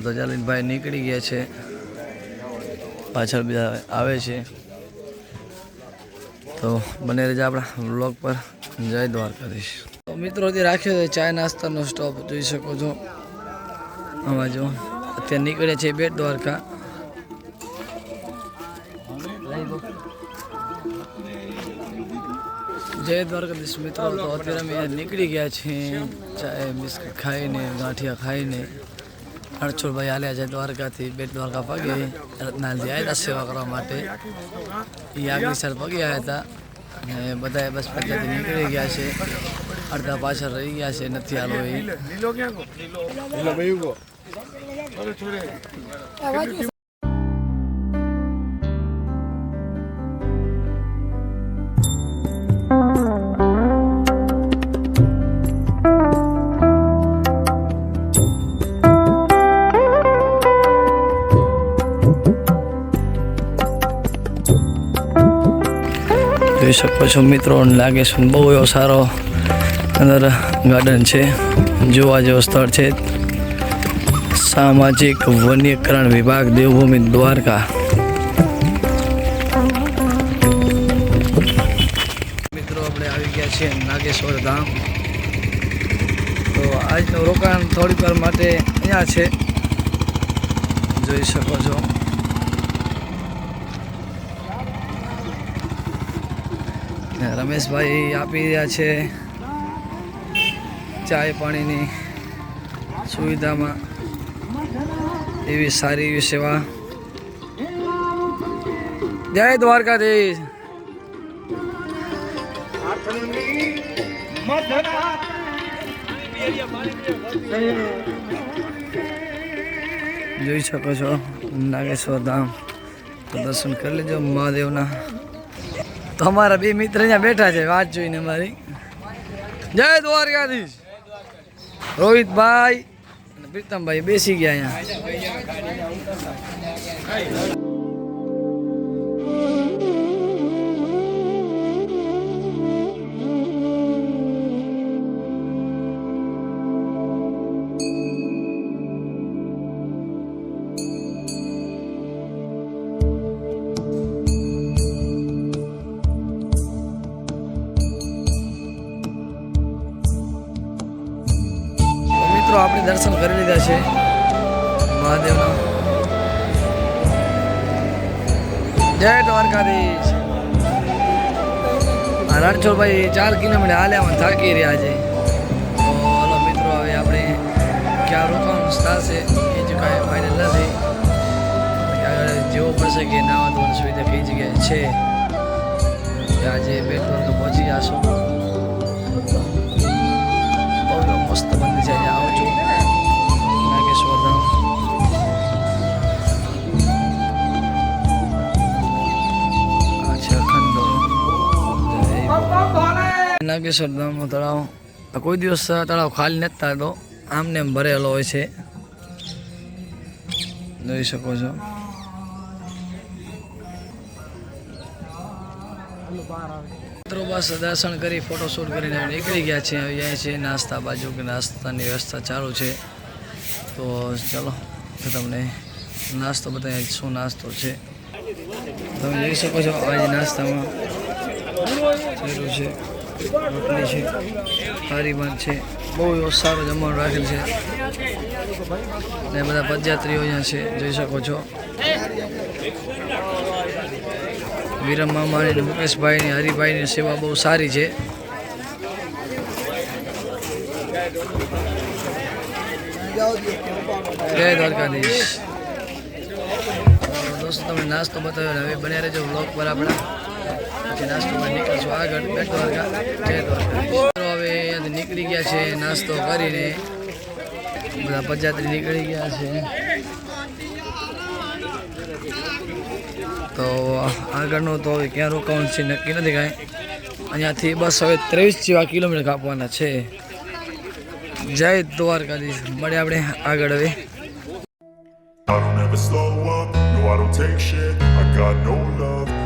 તો નીકળી ગયા છે. પાછળ બીજા આવે છે. તો બને રહેજો આપણા બ્લોગ પર. જય દ્વારકાધીશ. તો મિત્રો જે રાખ્યો છે ચાય નાસ્તાનો સ્ટોપ, જોઈ શકો છો. આમાં જો, અત્યારે નીકળે છે બેટ દ્વારકા. જય દ્વારકાધીશ મિત્રો, તો અત્યારે અમે નીકળી ગયા છીએ. ચાય, બિસ્કિટ ખાઈને, ગાંઠિયા ખાઈને. રણછોડભાઈ આલ્યા છે દ્વારકાથી બેટ દ્વારકા પગે. રત્નાલજી આવ્યા હતા સેવા કરવા માટે. એ સાઈડ પગે આવ્યા હતા અને બધા બસ પચાથી નીકળી ગયા છે. અડધા પાછળ રહી ગયા છે નથી આલો એ. જોઈ શકો છો મિત્રો. લાગે છે બહુ એવો સારો અંદર ગાર્ડન છે. જોવા જેવો સ્થળ છે. સામાજિક વન્યકરણ વિભાગ, દેવભૂમિ દ્વારકા. મિત્રો, આપણે આવી ગયા છીએ નાગેશ્વર ધામ. તો આજનું રોકાણ થોડીક વાર માટે અહીંયા છે. જોઈ શકો છો. રમેશભાઈ આપી રહ્યા છે ચાય પાણીની સુવિધામાં એવી સારી એવી સેવા. જય દ્વારકાધીશ. જોઈ શકો છો, નાગેશ્વર ધામ. દર્શન કરી લેજો મહાદેવના. તો અમારા બે મિત્ર અહીંયા બેઠા છે, વાત જોઈને અમારી. જય દ્વારકાધીશ. રોહિતભાઈ અને પ્રીતમભાઈ બેસી ગયા અહીંયા. દર્શન કરી લીધા છે. મહાદેવના. જય દ્વારકાધીશ. રણછોડભાઈ ચાર કિલોમીટર હાલ્યા થાકી રહ્યા છે. તો મિત્રો, હવે આપણે ક્યાં રોકવાનું સ્થળ છે એ જ કાંઈ ફાઇનલ નથી. આગળ જેવો પડશે કે નાવા ધોવાની સુવિધા કઈ જગ્યાએ છે. આજે પેટ્રોલ તો પહોંચી જશો. નાગેશ્વર ધામનો તળાવ. કોઈ દિવસ તળાવ ખાલી નથી થતો. આમને એમ ભરેલો હોય છે. જોઈ શકો છો. મિત્રો બસ દર્શન કરી ફોટોશૂટ કરીને નીકળી ગયા છે અહીંયા છે નાસ્તા બાજુ, કે નાસ્તાની વ્યવસ્થા ચાલુ છે. તો ચલો તમને નાસ્તો બતાવી શું નાસ્તો છે. તમે જોઈ શકો છો આજે નાસ્તામાં છે. રોટલી છે હારીબાન છે. બહુ સારો જમવાનું રાખેલ છે. ને બધા પદયાત્રીઓ અહીંયા છે, જોઈ શકો છો. વિરમ મામાની મુકેશભાઈની હરિભાઈની સેવા બહુ સારી છે. જય દ્વારકાધીશ. દોસ્તો, તમે નાસ્તો બતાવ્યો હવે બન્યા રહેજો બ્લોગ પર આપણા. આગળ બેટ દ્વારકા. હવે અહીંયાથી નીકળી ગયા છે નાસ્તો કરીને. બધા પજાત્રી નીકળી ગયા છે. તો આગળનું તો હવે ક્યાં રોકાવાનું છે નક્કી નથી કાંઈ. અહીંયાથી બસ હવે ત્રેવીસ જેવા કિલોમીટર કાપવાના છે. જય દ્વારકાધીશ. મળે આપણે આગળ હવે. I don't ever slow up, no I don't take shit. I got no love.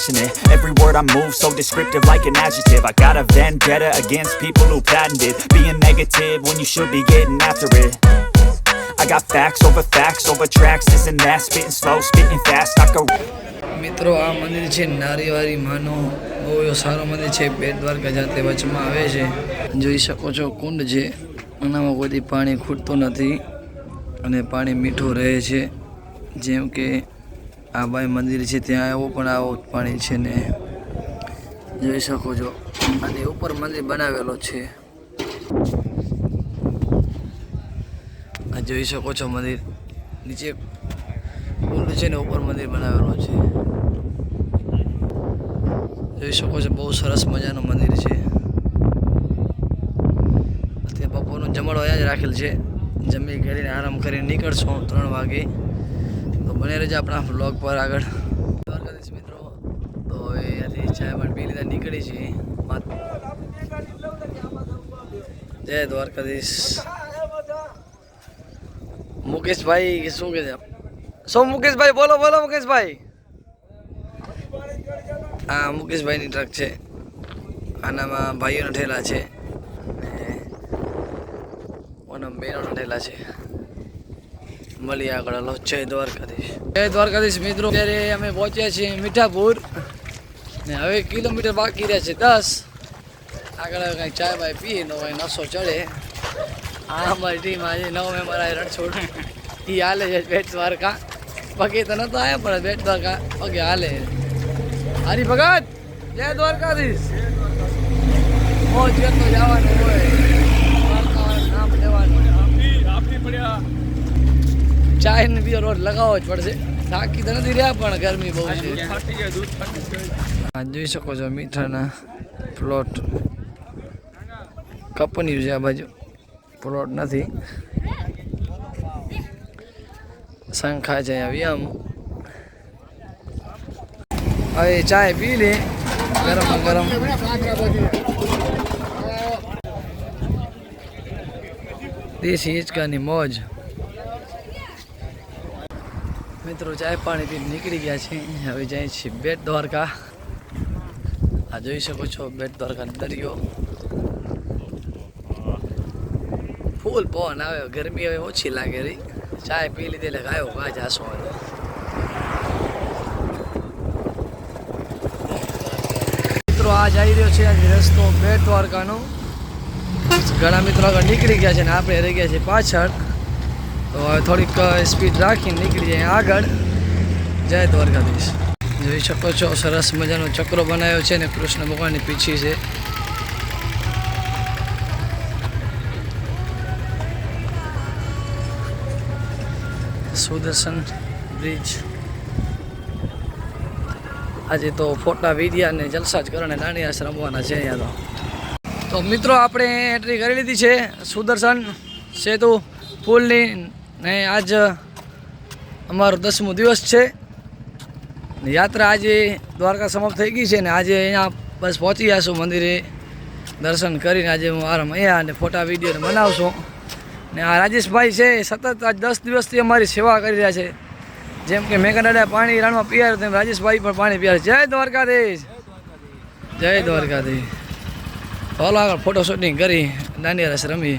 passionate Every word I move so descriptive like an adjective I got a vendetta against people who patented Being negative when you should be getting after it I got facts over facts over tracks, this and that, spitting slow, spitting fast. I could મિત્રો આ મંદિર છે નારીવારી માનો બહુ સારો મંદિર છે બેટ દ્વારકા જાતે વચમાં આવે છે જોઈ શકો છો કુંડ છે એનામાં કોઈથી પાણી ખૂટતું નથી અને પાણી મીઠું રહે છે જેમ કે આ બાઈ મંદિર છે, ત્યાં એવો પણ આવો પાણી છે ને. જોઈ શકો છો. અને ઉપર મંદિર બનાવેલો છે. આ જોઈ શકો છો મંદિર. નીચે પુલ છે ને, ઉપર મંદિર બનાવેલો છે. જોઈ શકો છો, બહુ સરસ મજાનું મંદિર છે. અત્યારે બપોરનું જમણો અહીંયા જ રાખેલ છે. જમી કરીને આરામ કરીને નીકળશું ત્રણ વાગે. બને રહેજો આપણા બ્લોગ પર આગળ. દ્વારકાધીશ મિત્રો. તો હવે અહીંયાથી ચાય પણ પી લીધા, નીકળી છે જય દ્વારકાધીશ. મુકેશભાઈ શું કે છે? શું મુકેશભાઈ? બોલો બોલો મુકેશભાઈ. આ મુકેશભાઈની ટ્રક છે. આનામાં ભાઈઓના ઠેલા છે. ને ઓના બહેનોના ઠેલા છે. મળીએ આગળ. હલો, જય દ્વારકાધીશ. જય દ્વારકાધીશ મિત્રો. અત્યારે અમે પહોંચ્યા છીએ મીઠાપુર. ને હવે કિલોમીટર બાકી રહ્યા છે દસ. આગળ કંઈ ચાય બાય પીએ નો હોય નસો ચડે. આ અમારી ટીમ આજે નવ મેમ્બર આવે રણછોડ. એ હાલે છે બેટ દ્વારકા. બાકી તો નતો આવ્યા પણ બેટ દ્વારકા પગે હાલે હરી ભગત જય દ્વારકાધીશ. મોજ કરતો જવાનું હોય દ્વારકાવાળાનું નામ લેવાનું ચાય ને બીજો રોજ લગાવવો જ પડશે. થાકી તો નથી રહ્યા પણ ગરમી બહુ છે. જોઈ શકો છો મીઠાના પ્લોટ કપની છે આ બાજુ પ્લોટ નથી. શંખા છે અહીંયા વ્યામ. હવે ચાય પી લે. ગરમ ગરમ. દેશી હિંચકાની મોજ. મિત્રો, ચાય પાણી પી નીકળી ગયા છે હવે જાય છે બેટ દ્વારકા. આ જોઈ શકો છો બેટ દ્વારકા દરિયો. ફૂલ પવન આવે, ગરમી હવે ઓછી લાગે રહી. ચાય પી લીધી એટલે ગાયો ગા જાશો મિત્રો, આ જઈ રહ્યો છે આજે રસ્તો બેટ દ્વારકાનો. ઘણા મિત્રો આગળ નીકળી ગયા છે ને આપણે રહી ગયા છે પાછળ. તો હવે થોડીક સ્પીડ રાખીને નીકળી જાય આગળ. જય દ્વારકાધીશ. જોઈ શકો છો, સરસ મજાનો ચક્રો બનાવ્યો છે ને કૃષ્ણ ભગવાનની પીછી છે. સુદર્શન બ્રિજ. આજે તો ફોટા, વિડિયા ને જલસા જ કરવાને દાંડિયા રમવાના છે અહીંયા તો. તો મિત્રો, આપણે એન્ટ્રી કરી લીધી છે. સુદર્શન, સેતુ પુલની ને આજ અમારો દસમો દિવસ છે. ને યાત્રા આજે દ્વારકા સમાપ્ત થઈ ગઈ છે ને આજે અહીંયા બસ પહોંચી જશું મંદિરે દર્શન કરીને. આજે હું આરામ અહીંયા અને ફોટા વીડિયો બનાવશું. ને આ રાજેશભાઈ છે સતત આજ દસ દિવસથી અમારી સેવા કરી રહ્યા છે. જેમ કે મેઘાડાડા પાણી રાણમાં પીયાર તેમ રાજેશભાઈ પણ પાણી પીયાર. જય દ્વારકાધીશ! જય દ્વારકાધીશ. ચાલો આગળ ફોટો શૂટિંગ કરી. દાંડિયા રસ રમી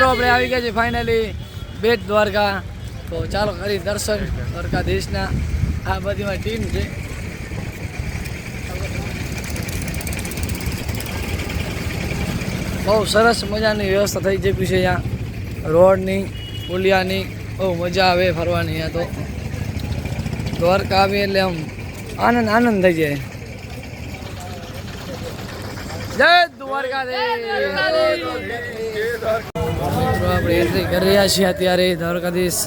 મિત્રો, આપણે આવી ગયા છે ફાઇનલી બેટ દ્વારકા. તો ચાલો કરી દર્શન દ્વારકાધીશના. આ બધી મારી ટીમ છે. બહુ સરસ મજાની વ્યવસ્થા થઈ ચૂકી છે અહીંયા. રોડની, પુલિયાની, બહુ મજા આવે ફરવાની અહીંયા તો. દ્વારકા આવી એટલે આમ આનંદ આનંદ થઈ જાય. જય દ્વારકાધીશ. મિત્રો આપણે એન્ટ્રી કરી રહ્યા છીએ અત્યારે દ્વારકાધીશ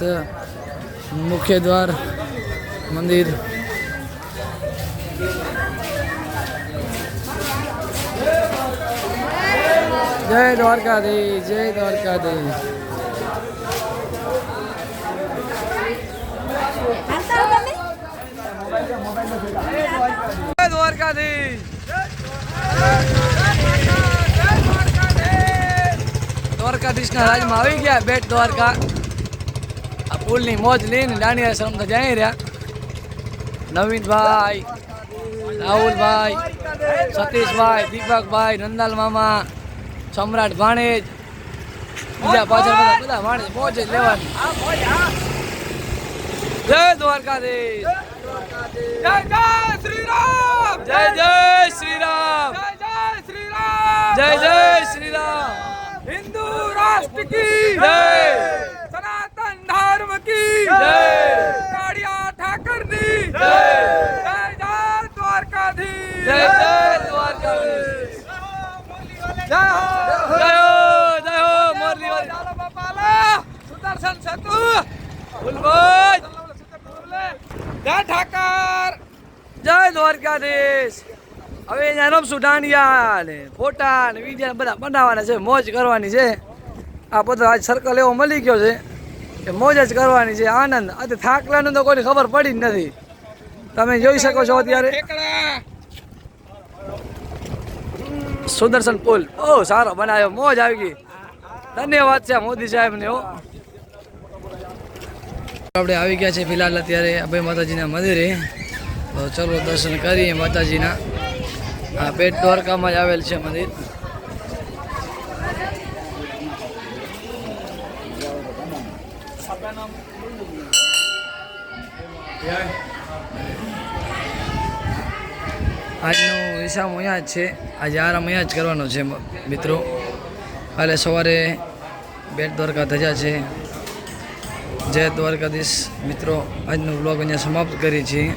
મુખ્ય દ્વાર મંદિર. જય દ્વારકાધી જય દ્વારકાધી જય દ્વારકાધીશ દ્વારકાધીશના રાજમાં આવી ગયા. બેટ દ્વારકા. આ પુલની મોજ લઈને દાણી આશ્રમ તો જઈ રહ્યા. નવીનભાઈ રાહુલભાઈ સતીશભાઈ દીપકભાઈ નંદાલ મામા સમ્રાટ ભાણેજ બીજા પાછળ બધા બધા ભાણેજ મોજ જ લેવાની. જય દ્વારકાધીશ. જય જય શ્રી રામ જય જય શ્રી રામ જય જય શ્રી રામ જય જય શ્રી રામ સનાતન ધર્મ કી જય કાળિયા ઠાકરની જય જય જય દ્વારકાધીશ જય જય દ્વારકાધીશ જય હો જય હો જય હો મોરલી વાલી ચાલો બાપાલા સુદર્શન સેતુ ફૂલભાઈ જય ઠાકર જય દ્વારકાધીશ હવે અહીંયા રમશું, દાંડિયા ને ફોટા ને વીડિયો બધા બનાવવાના છે, મોજ કરવાની છે. આ બધો આજ સર્કલ એવો મળી ગયો છે કે મોજ જ કરવાની છે, આનંદ. આજે થાકલાનું તો કોઈને ખબર પડી જ નથી. તમે જોઈ શકો છો અત્યારે. સુદર્શન પુલ. બહુ સારો બનાવ્યો, મોજ આવી ગઈ. ધન્યવાદ છે મોદી સાહેબને, હો. આપણે આવી ગયા છે ફિલહાલ અત્યારે અભય માતાજીના મંદિરે. તો ચલો દર્શન કરીએ માતાજીના. આ બેટ દ્વારકામાં જ આવેલ છે મંદિર. આજનો વિસામ અહીંયા જ છે. આજે આરામ અહીંયા જ કરવાનો છે મિત્રો. કાલે સવારે બેટ દ્વારકા ધજા છે. જય દ્વારકાધીશ. મિત્રો, આજનો બ્લોગ અહીંયા સમાપ્ત કરીએ છીએ.